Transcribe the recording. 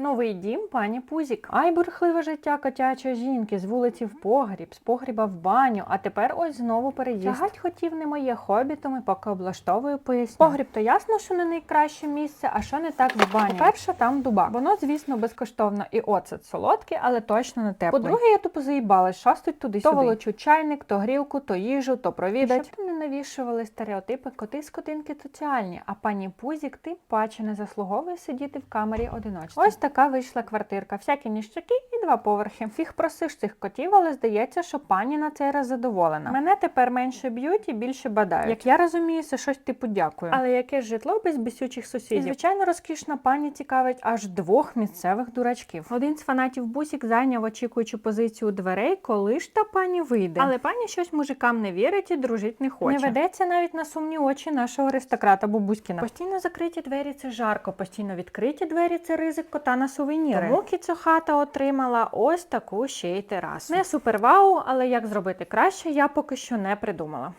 Новий дім пані Пузік. Ай, бурхливе життя котячої жінки з вулиці в погріб, з погріба в баню, а тепер ось знову переїзд. Тягать хотів не моє хобі, то поки облаштовую поясню. Погріб то ясно, що не найкраще місце, а що не так з баню. Перше там дуба. Воно, звісно, безкоштовно і оцет солодкий, але точно не теплий. По-друге, я тупо заїбалась, шастуть туди То волочу чайник, то грілку, то їжу, то провідать. Щоб не навішували стереотипи, коти скотинки соціальні, а пані Пузік тим паче не заслуговує сидіти в камері одиночці. Ось така вийшла квартирка. Всякі ніщаки два поверхи. Фіг просиш цих котів, але здається, що пані на цей раз задоволена. Мене тепер менше б'ють і більше бадають. Як я розумію, це щось типу дякую. Але яке ж житло без бісючих сусідів? І, звичайно, розкішна пані цікавить аж двох місцевих дурачків. Один з фанатів бусік зайняв очікуючу позицію дверей, коли ж та пані вийде. Але пані щось мужикам не вірить і дружить не хоче. Не ведеться навіть на сумні очі нашого аристократа Бабуськіна. Постійно закриті двері це жарко, постійно відкриті двері це ризик кота на сувеніри. Тому кіцохата отримала ось таку ще й терасу. Не супер вау, але як зробити краще, я поки що не придумала.